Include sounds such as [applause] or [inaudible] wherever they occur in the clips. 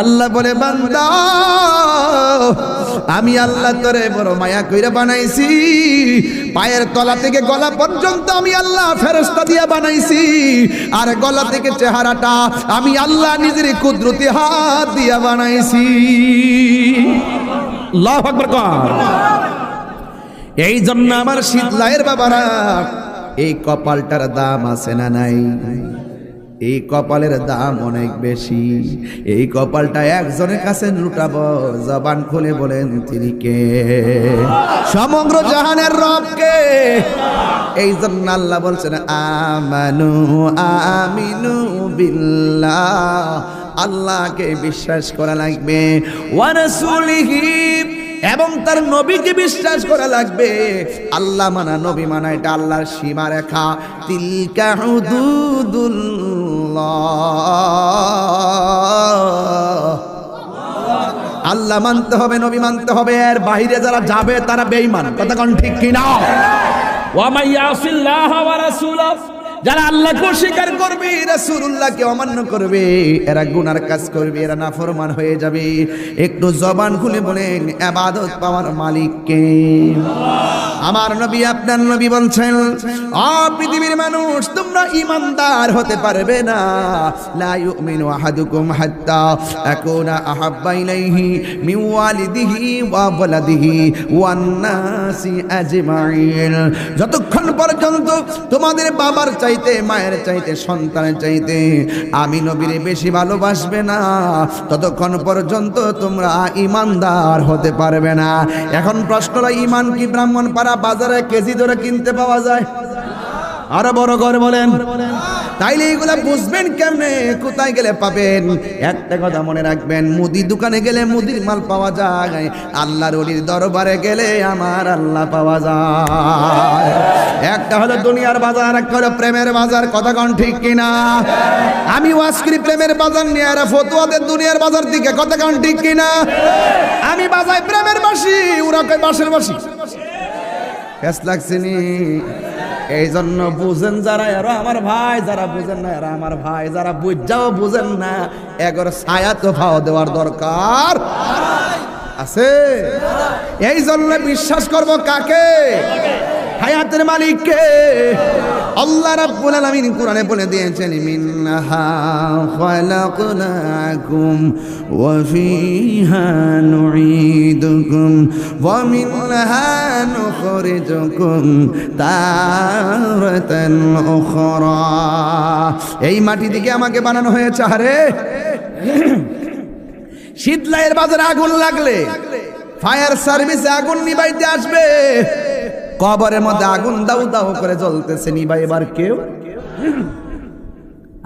আল্লাহ বলে, বান্দা, আমি আল্লাহ তোরে বড় মায়া কইরা বানাইছি। পায়ের তলা থেকে গলা পর্যন্ত আমি আল্লাহ ফেরস্তা দিয়া বানাইছি। আর গলা থেকে চেহারাটা আমি আল্লাহ নিজের কুদরতি হাত দিয়া বানাইছি। এই জন্য আমার শীতলায়ের বাবারা, এই কপালটার দাম আছে না নাই? এই কপালের দাম অনেক বেশি। এই কপালটা একজনের কাছে লুটাবো, জবান খুলে বলেন, তিনি কে? সমগ্র জাহানের রবকে এই জন্য আল্লাহ বলছেন, আমানু আমিনু বিল্লাহ। আল্লাহকে বিশ্বাস করা লাগবে। ওয়ারাসুলিহি এবং তার নবীকে বিশ্বাস করা লাগবে। আল্লাহ মানা, নবী মানা, এটা আল্লাহর সীমা রেখা তিলকা আল্লাহ। মানতে হবে, নবী মানতে হবে। এর বাইরে যারা যাবে, তারা বেঈমান। কথা কোন ঠিক কিনা? ওয়ামাই ইয়াসিল্লাহ ওয়া রাসূলাহ। যারা আল্লাহকে অস্বীকার করবে এরা সুরুল্লাহকে অমান্য করবে, এরা গুনার কাজ করবে, এরা নাফরমান হয়ে যাবে। একটু জবান খুলে বলেন আবাদত পাওয়ার মালিককে আমার নবী, আপনার নবী বলছেন অ পৃথিবীর মানুষ, তোমরা ইমানদার হতে পারবে না। লা ইউমিনু আহাদুকুম হাত্তা আকুনা আহাব্বা ইলাইহি মিন ওয়ালিদিহি ওয়া ওয়ালাদিহি ওয়ান নাসি আজমাইন। যতক্ষণ পর্যন্ত তোমাদের বাবার চাইতে, মায়ের চাইতে, সন্তানের চাইতে আমি নবীরে বেশি ভালোবাসবে না, ততক্ষণ পর্যন্ত তোমরা ইমানদার হতে পারবে না। এখন প্রশ্নটা ইমান কি ব্রাহ্মণ পাড়া বাজারে কেজি ধরে কিনতে পাওয়া যায়। আরও বড় করে বলেন, তাইলে এগুলা বুঝবেন কেমনে? কোথায় গেলে পাবেন? একটা কথা মনে রাখবেন, মুদি দোকানে গেলে মুদির মাল পাওয়া যায়, আল্লাহর অলির দরবারে গেলে আমার আল্লাহ পাওয়া যায়। একটা হলো দুনিয়ার বাজার, একটা হলো প্রেমের বাজার, কথা কন ঠিক কিনা? আমি ওয়াজকরি প্রেমের বাজার নিয়ে, আর ফতুয়াদের দুনিয়ার বাজার দিকে, কথা কন ঠিক কিনা? আমি বাজাই প্রেমের বাসি, ওরা কয় বাসের বাসি। ফেস লাগছে নি? এই জন্য বুঝেন যারা, এরা আমার ভাই, যারা বুঝেন না, এরা আমার ভাই, যারা বুঝাও বুঝেন না, এগর ছায়া তো ভাও দেওয়ার দরকার। আছে? এই জন্য বিশ্বাস করব কাকে? হায়াতের মালিককে। আল্লাহ রাব্বুল আলামিন কোরআনে বলে দিয়েছেন মিনহা খালাকনাকুম ওয়া ফিহা নুঈদুকুম ওয়া মিনহা নুখরিজুকুম তারাতান উখরা। এই মাটি থেকে আমাকে বানানো হয়েছে, আরে। শীতলাইয়ের বাজারে আগুন লাগলে, ফায়ার সার্ভিসে আগুন নিবাইতে আসবে। কবরের মধ্যে আগুন দাউ দাউ করে জ্বলতেছে নিবাই এবার কেউ?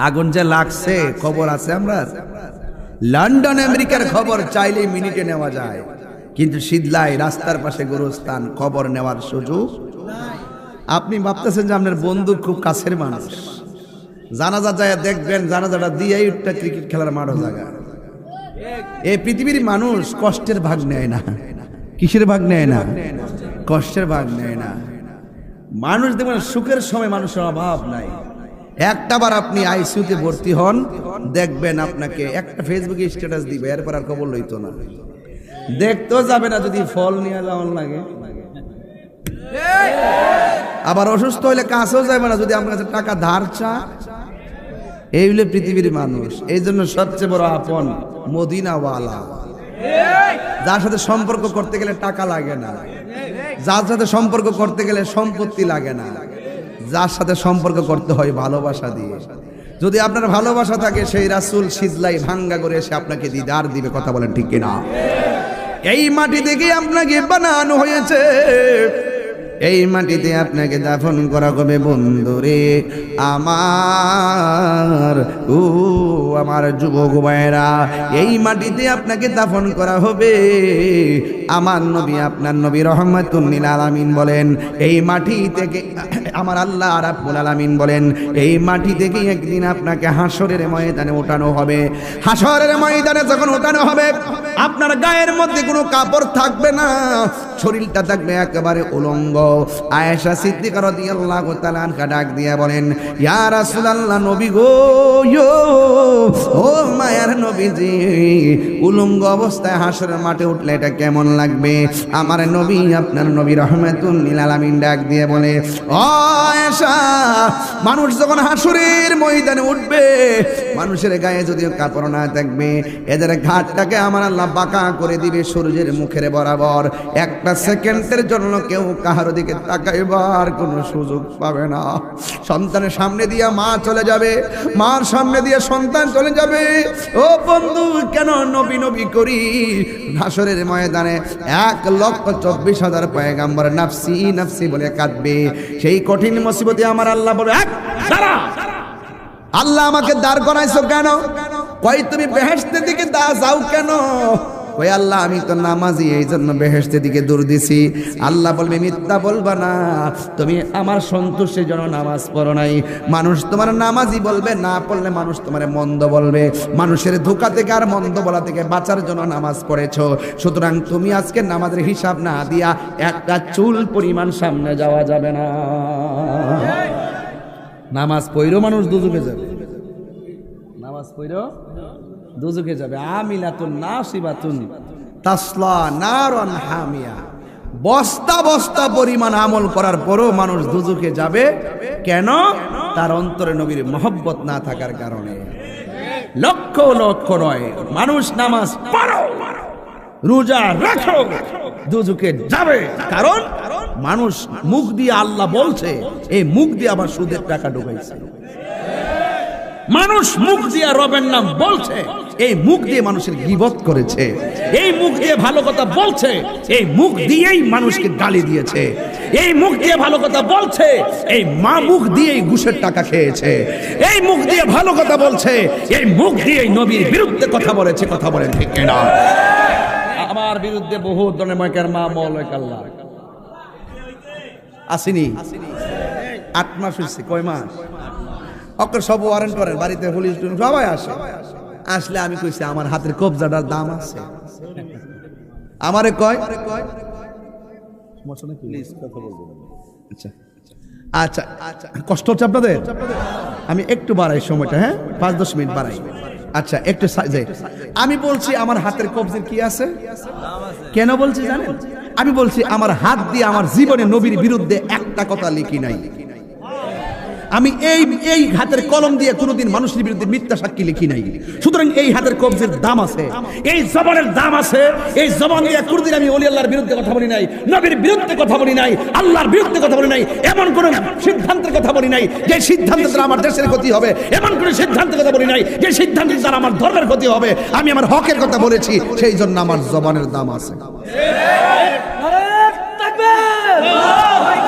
আগুন যে লাগছে খবর আছে আমরা? লন্ডন, আমেরিকার খবর চাইলে মিনিটে নেওয়া যায়। কিন্তু শীতলাই রাস্তার পাশে গুরুস্থান, খবর নেওয়ার সুযোগ আপনি ভাবতেছেন যে আপনার বন্ধু খুব কাছের মানুষ। জানাজা যায়, দেখবেন জানাজাটা দিয়েই একটা ক্রিকেট খেলার মাঠও জায়গা। এই পৃথিবীর মানুষ কষ্টের ভাগ নেয় না। কিসের ভাগ নেয় না? কষ্টের ভাগ নেয় না। মানুষ দেখবেন সুখের সময় মানুষের অভাব নাই। একটা বার আপনি আইসিউতে ভর্তি হন, দেখবেন আপনাকে একটা ফেসবুকে স্ট্যাটাস দিবে, এরপর আর খবর লইতো না। দেখতেও যাবে না যদি ফল নিয়ে যাওয়ার লাগে। আবার অসুস্থ হইলে কাছেও যাবে না যদি আপনার কাছে টাকা ধার চা এই হলে পৃথিবীর মানুষ। এই জন্য সবচেয়ে বড় আপন মদিনাওয়ালা। যার সাথে সম্পর্ক করতে গেলে টাকা লাগে না। যার সাথে সম্পর্ক করতে গেলে সম্পত্তি লাগে না। যার সাথে সম্পর্ক করতে হয় ভালোবাসা দিয়ে। যদি আপনার ভালোবাসা থাকে, সেই রাসুল সিজলাই ভাঙ্গা করে এসে আপনাকে দিদার দিবে, কথা বলেন ঠিক কিনা? এই মাটি থেকে আপনাকে বানানো হয়েছে। এই মাটিতে আপনাকে দাফন করা হবে, বন্ধুরে। আমার ও আমার যুবক ভাইয়েরা, এই মাটিতে আপনাকে দাফন করা হবে। আমার নবী, আপনার নবী রহমতুল্লিল আলামিন বলেন, এই মাটি থেকে, আমার আল্লাহ রাব্বুল আলামিন বলেন, এই মাটি থেকে একদিন আপনাকে হাসরের ময়দানে ওঠানো হবে। হাসরের ময়দানে যখন ওঠানো হবে, আপনার গায়ের মধ্যে কোনো কাপড় থাকবে না। শরীরটা থাকবে একেবারে উলঙ্গ। আয়েশা সিদ্দিকা রাদিয়াল্লাহু তাআলা আনহা ডাক দিয়ে বলেন, ইয়া রাসূলুল্লাহ, নবী গো ও মায়ার নবীজি, উলঙ্গ অবস্থায় হাসরের মাঠে উঠলে এটা কেমন লাগবে? আমার নবী, আপনার নবী রহমাতুল্লিল আলামিন ডাক দিয়ে বলে, ও আয়েশা, মানুষ যখন হাসুরের ময়দানে উঠবে মানুষের গায়ে যদিও কাপড় না থাকবে এদের ঘাটটাকে আমার আল্লাহ বাঁকা করে দিবে সূর্যের মুখের বরাবর। একটা সেকেন্ডের জন্য কেউ কাহার দিকে তাকাইবার কোনো সুযোগ পাবে না। সন্তানের সামনে দিয়ে মা চলে যাবে মার সামনে দিয়ে সন্তান চলে যাবে। ও বন্ধু কেন নবী নবী করি? হাসরের ময়দানে এক লক্ষ চব্বিশ হাজার পয়গাম্বর নাফসি নাফসি বলে কাঁদবে। সেই কঠিন মুসিবতে আমার আল্লাহ বলে "এক, দাঁড়া! আল্লাহ আমাকে দাঁড় করাইছো কেন? কই তুমি বেহেস্তের দিকে দা যাও কেন? ওই আল্লাহ, আমি তো নামাজি, এই জন্য বেহেস্তের দিকে দূর দিছি। আল্লাহ বলবে, মিথ্যা বলবা না। তুমি আমার সন্তুষ্টির জন্য নামাজ পড়ো নাই। মানুষ তোমার নামাজি বলবে, না পড়লে মানুষ তোমার মন্দ বলবে। মানুষের ধোকা থেকে আর মন্দ বলা থেকে বাঁচার জন্য নামাজ পড়েছো। সুতরাং তুমি আজকে নামাজের হিসাব না দিয়া একটা চুল পরিমাণ সামনে যাওয়া যাবে না। নামাজ পইরো মানুষ দুজুকে যাবে। নামাজ পইরো দুজুকে যাবে। আমিলাতুন নাসিবাতুন তাসলা নারন হামিয়া। বস্তা বস্তা পরিমাণ আমল করার পরও মানুষ দুজুকে যাবে। কেন? তার অন্তরে নবীর মহব্বত না থাকার কারণে। লক্ষ লক্ষ নয়, মানুষ নামাজ পড়ো, রোজা রাখো দুজুকে যাবে। কারণ মানুষ মুখ দিয়ে আল্লাহ বলছে, এই মুখ দিয়ে আবার সুদের টাকা ঢুকাইছে। মানুষ মুখ দিয়ে রবের নাম বলছে, এই মুখ দিয়ে মানুষের গিবত করেছে। এই মুখ দিয়ে ভালো কথা বলছে, এই মুখ দিয়েই মানুষকে গালি দিয়েছে। এই মুখ দিয়ে ভালো কথা বলছে, এই মা মুখ দিয়েই ঘুষের টাকা খেয়েছে। এই মুখ দিয়ে ভালো কথা বলছে, এই মুখ দিয়েই নবীর বিরুদ্ধে কথা বলেছে, কথা বলেন ঠিক কিনা? আমার বিরুদ্ধে বহু ধরনের মাইকার মা মৌলিক আল্লাহ আসিনি। আট মাস হয়েছে কয় মাস? অকর সব ওয়ারেন্ট করেন বাড়িতে পুলিশ সবাই আসে। আসলে আমি কইছি আমার হাতের কবজাটার দাম আছে। আমারে কয়? আচ্ছা আচ্ছা আচ্ছা কষ্ট হচ্ছে আপনাদের? আমি একটু বাড়াই সময়টা হ্যাঁ? পাঁচ দশ মিনিট বাড়াই। আচ্ছা একটু আমি বলছি আমার হাতের কবজের কি আছে। কেন বলছি জানেন? আমি বলছি আমার হাত দিয়ে আমার জীবনে নবীর বিরুদ্ধে একটা কথা লিখি নাই। আমি এই এই হাতের কলম দিয়ে কোনোদিন মানুষের বিরুদ্ধে মিথ্যা সাক্ষী লিখি নাই। সুতরাং এই হাতের কবজের দাম আছে। এই জবানের দাম আছে। এই জবান দিয়ে কোনোদিন আমি অলি আল্লাহর বিরুদ্ধে কথা বলি নাই, নবীর বিরুদ্ধে কথা বলি নাই, আল্লাহর বিরুদ্ধে কথা বলি নাই, এমন কোন সিদ্ধান্তের কথা বলি নাই যে সিদ্ধান্তের দ্বারা আমার দেশের ক্ষতি হবে, এমন কোন সিদ্ধান্তের কথা বলি নাই যে সিদ্ধান্তের দ্বারা আমার ধর্মের ক্ষতি হবে, আমি আমার হকের কথা বলেছি, সেই জন্য আমার জবানের দাম আছে। নারায়ণ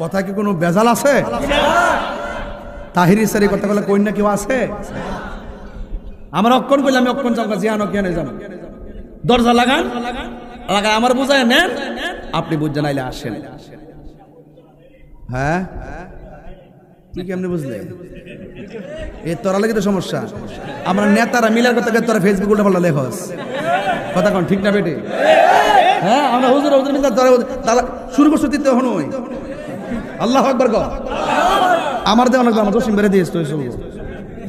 কথা কি কোনো বেজাল আছে? তাহিরি স্যার কথা বলে না কেউ আছে? আমার অক্ষণ কইলে আমি অক্ষণ যাব, জিয়ানো কেন যাব। দরজা লাগান। লাগান আমার নেন। আপনি আইলে আসেন। হ্যাঁ? তুই কেমনি বুঝলে? এ তোরা লাগে তো সমস্যা? আমরা নেতারা মিলার কথা তোরা ফেসবুক উল্টা পাল্টা লেখস। কথা কন, ঠিক না বেটে? হ্যাঁ আমরা হুজুর হুজুর মিলার তোরা শুরু করছ তিতে হনুই আল্লাহ আকবার গ আমার দে অনেক আমার দশম বেড়ে দিয়েছ তুই শুনব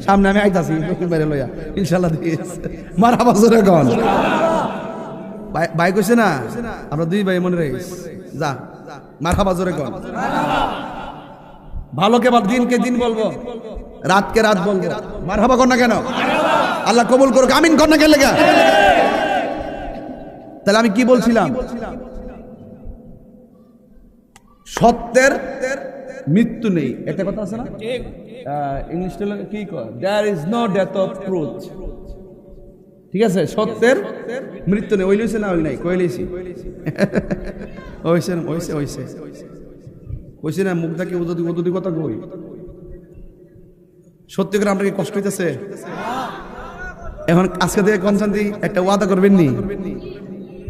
সামনে আমি আইতাছি দক্ষিণ বাইরে লইয়া। ইনশাল্লাহ দিয়েছ মার আবার জোরে গন ভাই কইছে না, আমরা দুই ভাই মনে রাখিস যা, মার খাবা জোরে কর ভালোকে ভালো দিনকে দিন বলব, রাতকে রাত বলব। মার খাবা কর না কেন? আল্লাহ কবুল করুক, আমিন কর না কেন তাহলে আমি কি বলছিলাম? সত্যের মৃত্যু নেই। একটা কথা আছে না? ইংলিশটা কি কয়? There is no death of truth ঠিক আছে? সত্যের মৃত্যু নেই। ওইলিছে না ওই নাই? কই লইছি? [laughs] ওইছে ওইছে ওইছে। ওইছে না মুখ দেখে উদুদি উদুদি কথা কই। সত্যি করে আপনাকে কষ্ট হইতেছে? এখন আজকে থেকে কনসান্তি একটা ওয়াদা করবেন নি?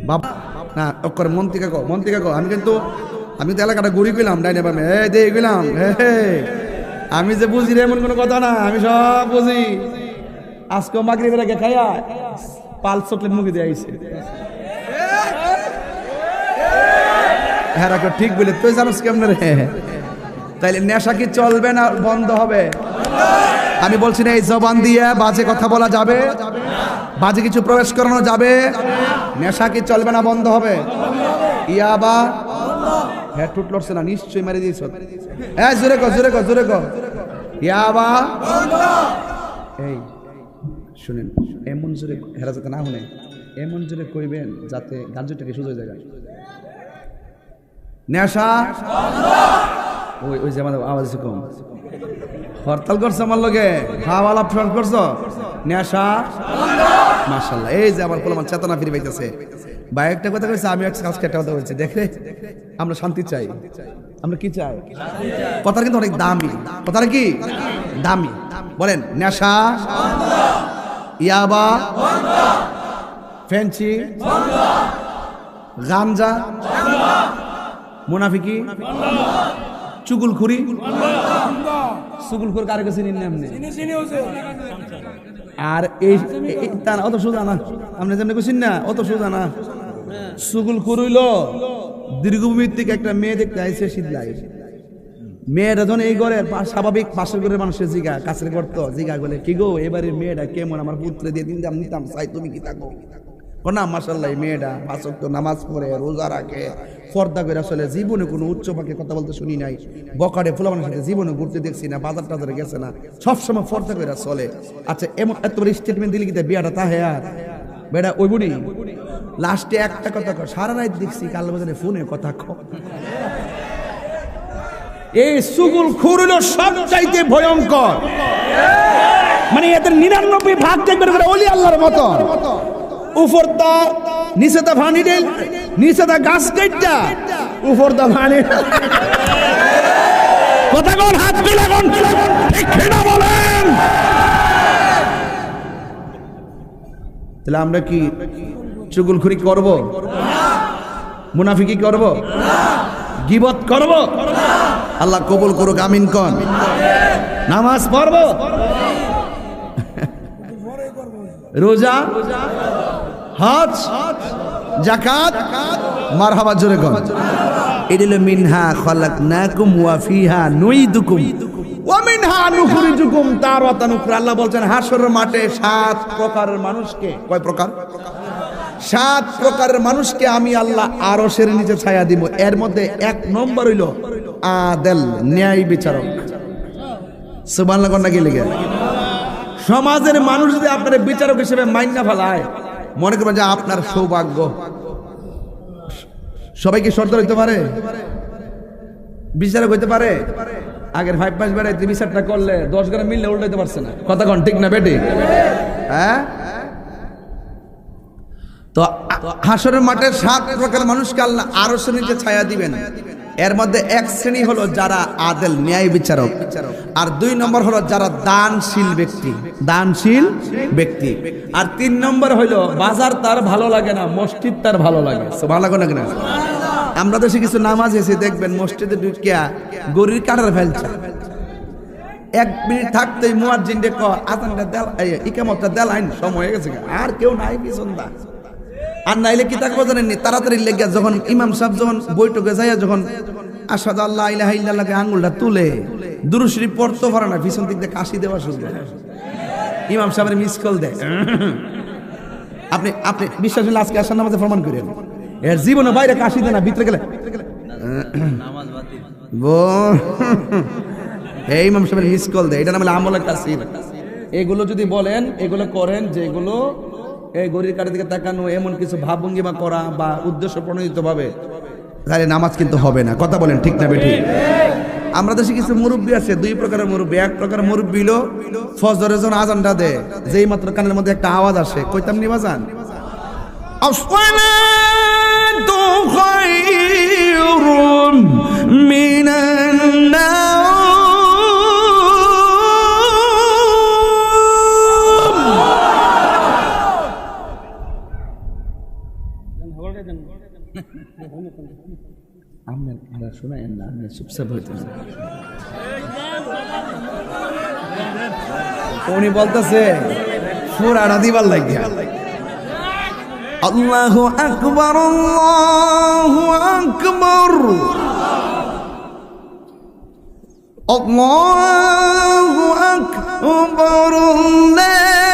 বাবা না অক্ষর মন্ত্রিকা কো মন্ত্রিকা কো আমি কিন্তু আমি তো এলাকাটা ঘুরি গেলাম ডাইনে বামে। হে দিয়ে গেলাম হে। আমি যে বুঝি রে, এমন কোনো কথা না আমি সব বুঝি। আজকে মাগরি বেড়াকে খাইয়া পাল চকলেট মুখে দিয়ে আইছে। হ্যাঁ রাখো, ঠিক বলে তুই জানোস কেমন রে? তাইলে নেশা কি চলবে না বন্ধ হবে? আমি বলছি না, এই জবান দিয়ে বাজে কথা বলা যাবে? বাজে কিছু প্রবেশ করানো যাবে? নেশা কি চলবে না বন্ধ হবে? ইয়াবা হ্যাঁ টুট লড়ছে না, নিশ্চয়ই মেরে দিয়েছ। হ্যাঁ জোরে কর জোরে কর, জোরে এই, শুনেন, এমন জোরে হেরা যাতে না শুনে এমন জোরে কইবেন যাতে গাঞ্জুটাকে সুযোগ নেশা? ওই ওই যে আমাদের আওয়াজ কম। হরতাল করছ আমার লগে? খাওয়া লাভ করছ? নেশা? মাশাল্লাহ, এই যে আমার পোলামান চেতনা ফিরে পাইতেছে। ভাই একটা কথা কইছে, আমি আজকে একটা কথা বলছি। দেখলে আমরা শান্তি চাই। আমরা কি চাই? কথাটা কিন্তু অনেক দামি। কথাটা কি? দামি। বলেন, নেশা, ইয়াবা ফেন্সি গামজা মুনাফিকি চুগুলখুরি? চুগুলখুর কারে কাছে নিন এমনি? আর এই এই- তা অত সোজা না। আপনি যেমনি কইছেন না অত সোজা না। সুগুল করইল দীর্ঘভূমির থেকে একটা মেয়ে দেখতে আইসে শীতলাই মেয়েটা যখন এই ঘরের স্বাভাবিক পাশের ঘরের মানুষের জিগা কাছের করতো জিগা বলে কি গো এবারে মেয়েটা কেমন? আমার পুত্রে দিয়ে দিন দাম নিতাম চাই তুমি কি থাকো? না মাসাল্লাহ মেয়েটা পাঁচক তো নামাজ পড়ে, রোজা রাখে, পর্দা করে আসলে জীবনে কোনো উচ্চ পাখে কথা বলতে শুনি নাই। বকারে ফুলাবানের সাথে জীবনে ঘুরতে দেখছি না, বাজার টাজারে গেছে না, সবসময় পর্দা করে চলে। আচ্ছা এমন এত স্টেটমেন্ট দিলি কি বিয়াটা তাহে আর? বেটা, ওই বুড়ি লাস্টে একটা কথা কয়, সারা রাত দেখছি কাল বাজারে ফোনে কথা ক এই সুগুল খুরুল সব চাইতে ভয়ঙ্কর। মানে এদের নিরানব্বই ভাগ দেখবেন করে অলি আল্লাহর মতো উপর দা নিচে দা ভানি নিচে দা গাছ কেটটা উপর দা ভানি কথা কোন, হাত ঠিক বলেন? তাহলে আমরা কি চুগুলখুরি করব? মুনাফিকি করব? গিবত করব? আল্লাহ কবুল করুক, আমিন কন। নামাজ পড়ব? রোজা? হজ জাকাত মারহাবা জোরে কন। এডিল মিনহা খলাকনাকুম ওয়া ফিহা নুইদুকুম ওয়া মিনহা নুখরিজুকুম তারাতান উখরা। আল্লাহ বলছেন হাশরের মাঠে সাত প্রকারের মানুষকে কয় প্রকার? সাত প্রকারের মানুষকে আমি আল্লাহ আরও সেরে নিচে ছায়া দিব। এর মধ্যে এক নম্বর হইল আদেল ন্যায় বিচারক। সুবহানাল্লাহ কন্যা কি লিখে? সমাজের মানুষ যদি আপনার বিচারক হিসেবে মাইনা ফেলায় মনে করবেন যে আপনার সৌভাগ্য। সবাই কি সর্দার হইতে পারে? বিচারক হইতে পারে? আগের ফাইভ পাঁচ বেড়াই বিচারটা করলে দশ গ্রাম মিললে উল্টাইতে পারছে না। কথা কন, ঠিক না বেটি? হ্যাঁ? তো হাসরের মাঠে সাত প্রকার মানুষকে আল্লাহ আরও শ্রেণীতে ছায়া দিবেন। এর মধ্যে এক শ্রেণি হলো যারা আদেল ন্যায় বিচারক আর দুই নম্বর হলো যারা দানশীল ব্যক্তি। দানশীল ব্যক্তি। আর তিন নম্বর হলো বাজার তার ভালো লাগে না মসজিদ তার ভালো লাগে। ভালো লাগে না কিনা? আমরা দেশে কিছু নামাজ এসে দেখবেন মসজিদে ঢুকিয়া গরির কাটার ফেলছে। এক মিনিট থাকতেই মুয়াজ্জিন ডে ক আজানটা দেল ইকামতটা দেল আইন সময় হয়ে গেছে আর কেউ নাই পিছন দা। আর নাইলে কি থাকব জানেননি তাড়াতাড়ি লেগে যখন ইমাম সাহেব যখন বৈঠকে যাইয়া যখন আসাদ আল্লাহ ইলাহা ইল্লাল্লাহকে আঙ্গুলটা তুলে দুরুশরীফ পড়তে পারে না, পিছন দিক দিয়ে কাশি দেওয়া শুরু করে। ইমাম সাহেবের মিস কল দেয়। আপনি আপনি বিশ্বাস হলে আজকে আসার নামাজে প্রমাণ করেন এর জীবনে বাইরে কাশি দেয় না, ভিতরে গেলে। এই ইমাম সাহেবের মিস কল দেয়। এটা নাম আমলের তাসির। এগুলো যদি বলেন, এগুলো করেন যেগুলো এই গরির কাঠের দিকে তাকানো, এমন কিছু ভাবভঙ্গিমা করা বা উদ্দেশ্য প্রণোদিত ভাবে তাহলে নামাজ কিন্তু হবে না। কথা বলেন ঠিক না বেঠি? আমরা দেশে কিছু মুরব্বী আছে, দুই প্রকারের মুরব্বী। এক প্রকার মুরব্বী হলো ফজরের জন্য আজানটা দে যেই মাত্র কানের মধ্যে একটা আওয়াজ আসে। কইতাম নি বাজান? মিনান আপনার আপনারা শোনায়েন না আপনি চুপচাপ হইতেছেন উনি বলতেছে ফুরানা দিবার লাগিয়া। আল্লাহু আকবার আল্লাহু আকবার। আল্লাহু আকবার, আল্লাহু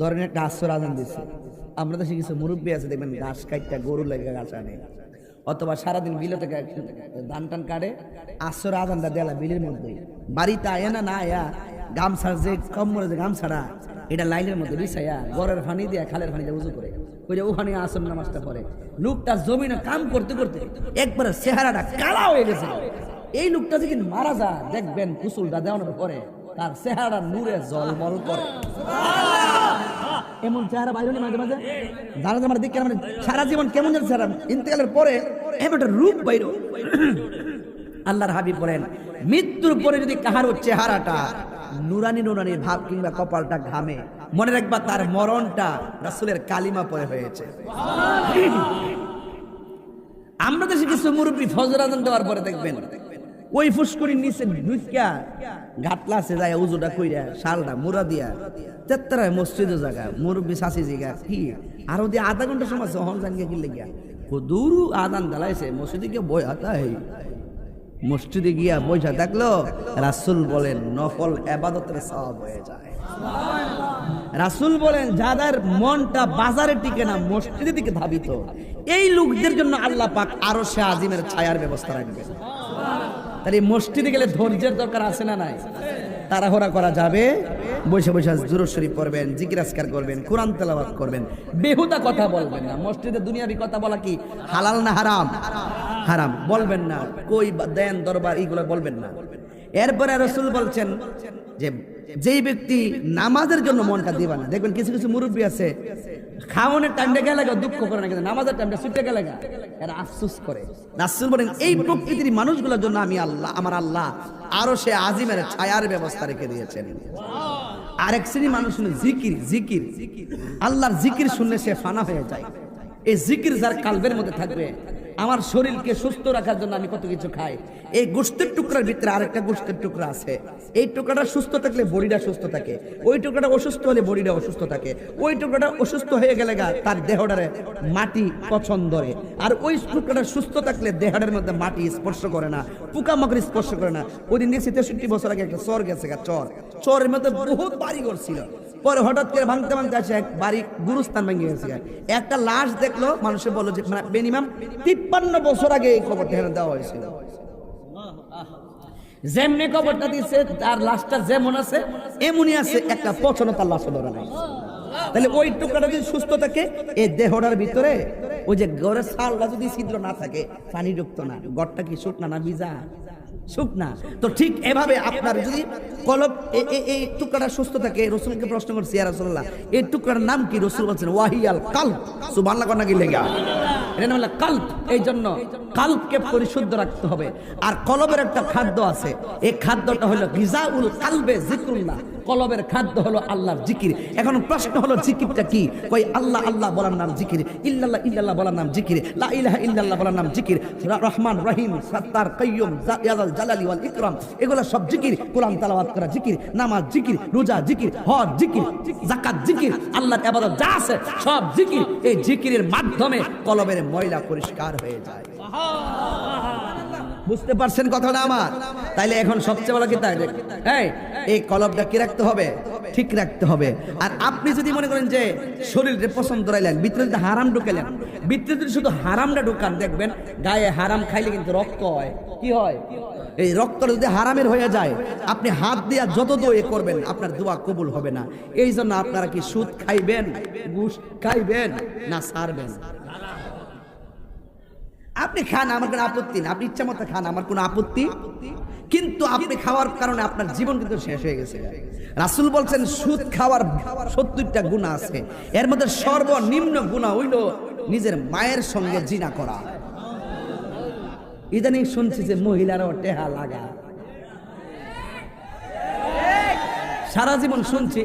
ধরেন একটা আশ্চর্য আজান দিচ্ছে আমরা তো কিছু মুরব্বী আছে, দেখবেন ঘাস কাটটা গরু লেগে ঘাস আনে। অথবা সারাদিন বিলে থেকে ধান টান কাটে আশ্চর্য আজানটা দেলা বিলের মধ্যে বাড়িতে আয়া না না আয়া গামছার যে কম মরে যে গামছাড়া এটা লাইনের মধ্যে বিছাইয়া গড়ের ফানি দিয়া খালের ফানি দিয়ে উজু করে। ওই যে ওখানে আসন নামাজটা পড়ে। লোকটা জমিনে কাম করতে করতে একবারে চেহারাটা কালা হয়ে গেছে। এই লোকটা যদি মারা যায়, দেখবেন কুসুলটা দেওয়ানোর পরে তার চেহারা নূরে জলমল করে। এমন চেহারা বাইরে মাঝে মাঝে? দাঁড়া আমার দিকে মানে সারা জীবন কেমন যেন চেহারা, ইন্তেকালের পরে এমন একটা রূপ বাইর আল্লাহর হাবিব বলেন, মৃত্যুর পরে যদি কাহারও চেহারাটা নুরানি নুরানি ভাব কিংবা কপালটা ঘামে, মনে রাখবা তার মরণটা রাসূলের কালিমা পরে হয়েছে। আমরা দেশে কিছু মুরব্বী ফজর আজান দেওয়ার পরে দেখবেন ওই ফুসকুরির নিচে ঢুকিয়া ঘাটলা আছে যায় উজুটা কইরা শালটা মুরা দিয়া, তেত্তরায় মসজিদের জায়গা মুরব্বী শাসি জায়গা কি? আর দিয়ে আধা ঘণ্টা সময় আছে, হন জানিয়ে গিলে গিয়া দূরু আদান দালাইছে, মসজিদে গিয়ে বই হাতা মসজিদে গিয়া বইসা থাকল রাসুল বলেন, নফল এবাদতের সব হয়ে যায়। রাসুল বলেন, যাদের মনটা বাজারে টিকে না, মসজিদের দিকে ধাবিত। এই লোকদের জন্য আল্লাহ পাক আরও সে আজিমের ছায়ার ব্যবস্থা রাখবে তাহলে মসজিদে গেলে ধৈর্যের দরকার আছে না নাই? তাড়াহড়া করা যাবে। বসে বসে জুরো শরীফ করবেন জিজ্ঞাসকার করবেন, কোরআন তেলাবাদ করবেন। বেহুদা কথা বলবেন না। মসজিদে দুনিয়াবি কথা বলা কি হালাল না হারাম? হারাম। বলবেন না। কই দেন দরবার, এইগুলো বলবেন না। এরপরে রসুল বলছেন যে যেই ব্যক্তি নামাজের জন্য মনটা দিবা না। দেখবেন কিছু কিছু মুরব্বী আছে, খাওয়ানোর টাইমটা গেলে দুঃখ করে না, কিন্তু নামাজের টাইমটা ছুটে গেলে এরা আফসুস করে। রাসুল বলেন, এই প্রকৃতির মানুষগুলোর জন্য আমি আল্লাহ আমার আল্লাহ আরও সে আজিমের ছায়ার ব্যবস্থা রেখে দিয়েছেন। আরেক শ্রেণি মানুষ শুনে জিকির জিকির। আল্লাহর জিকির শুনলে সে ফানা হয়ে যায়। এই জিকির যার কালবের মধ্যে থাকবে আমার শরীরকে সুস্থ রাখার জন্য আমি কত কিছু খাই। এই গোষ্ঠের টুকরার ভিতরে আরেকটা গোষ্ঠের টুকরা আছে। এই টুকরাটা সুস্থ থাকলে বডিটা সুস্থ থাকে। ওই টুকরাটা অসুস্থ হলে বডিটা অসুস্থ থাকে। ওই টুকরাটা অসুস্থ হয়ে গেলে গা, তার দেহটারে মাটি পছন্দ করে। আর ওই টুকরাটা সুস্থ থাকলে দেহটার মধ্যে মাটি স্পর্শ করে না, পোকামাকড় স্পর্শ করে না। ওই দিন দেখছি তেষট্টি বছর আগে একটা চর গেছে গা, চর। চরের মধ্যে বহুত বাড়ি ছিল। পরে হঠাৎ করে ভাঙতে ভাঙতে আসে এক বাড়ি গুরুস্থান ভেঙে গেছে একটা লাশ দেখল, মানুষে বলল যে মানে মিনিমাম তিপ্পান্ন বছর আগে এই খবরটা এখানে দেওয়া হয়েছিল। যেমনি খবরটা দিচ্ছে তার লাশটা যেমন আছে, এমনই আছে, একটা পছন্দ তার লাশে ধরে নাই তাহলে ওই টুকরাটা যদি সুস্থ থাকে, এই দেহটার ভিতরে ওই যে গড়ের সালটা যদি ছিদ্র না থাকে, পানি ঢুকতো না। গড়টা কি শুকনা না ভিজা? শুকনা তো ঠিক এভাবে আপনার যদি কলব এই টুকরাটা সুস্থ থাকে, রসুলকে প্রশ্ন করছি আর রসুল্লাহ এই টুকরার নাম কি? রসুল বলছেন, ওয়াহিয়াল কাল্প সুবহানাল্লাহ কন্যা কি লেগা এটা নাম কাল্ব। এই জন্য কাল্পকে পরিশুদ্ধ রাখতে হবে। আর কলবের একটা খাদ্য আছে, এই খাদ্যটা হলো গিজাউল কালবে জিক্রুল্লাহ কলবের খাদ্য হলো আল্লাহর জিকির। এখন প্রশ্ন হলো জিকিরটা কি? কই আল্লাহ আল্লাহ বলার নাম জিকির। ইল্লাল্লাহ ইল্লাল্লাহ বলার নাম জিকির। লা ইলাহা ইল্লাল্লাহ বলার নাম জিকির। রহমান, রহিম সত্তার কাইয়ুম, জা- ইয়াদাল জালালি ওয়াল ইকরাম। এগুলো সব জিকির। কোরআন তেলাওয়াত করা জিকির। নামাজ জিকির। রোজা জিকির। হজ জিকির। যাকাত জিকির। আল্লাহর ইবাদত যা আছে সব জিকির। এই জিকিরের মাধ্যমে কলবের ময়লা পরিষ্কার হয়ে যায়। বুঝতে পারছেন কথাটা আমার? তাইলে এখন সবচেয়ে বড় কি তাই এই এই কলবটা কি রাখতে হবে? ঠিক রাখতে হবে। আর আপনি যদি মনে করেন যে শরীরে পছন্দ রাইলেন ভিতরে যদি হারাম ঢুকেলেন, ভিতরে যদি শুধু হারামটা ঢুকান, দেখবেন গায়ে হারাম খাইলে কিন্তু রক্ত হয়। কি হয়? এই রক্ত যদি হারামের হয়ে যায়, আপনি হাত দিয়া যত দোয়ে করবেন, আপনার দোয়া কবুল হবে না। এই জন্য আপনারা কি সুদ খাইবেন, ঘুষ খাইবেন, না সারবেন? আপনি খান, আমার কোনো আপত্তি না আপনি ইচ্ছা মতো খান, আমার কোনো আপত্তি। কিন্তু আপনি খাওয়ার কারণে আপনার জীবন কিন্তু শেষ হয়ে গেছে। রাসুল বলছেন, সুদ খাওয়ার সত্তরটা গুণা আছে। এর মধ্যে সর্বনিম্ন গুণা হইল নিজের মায়ের সঙ্গে জিনা করা। ইদানিং শুনছি যে মহিলারাও টেহা লাগা। সারা জীবন শুনছি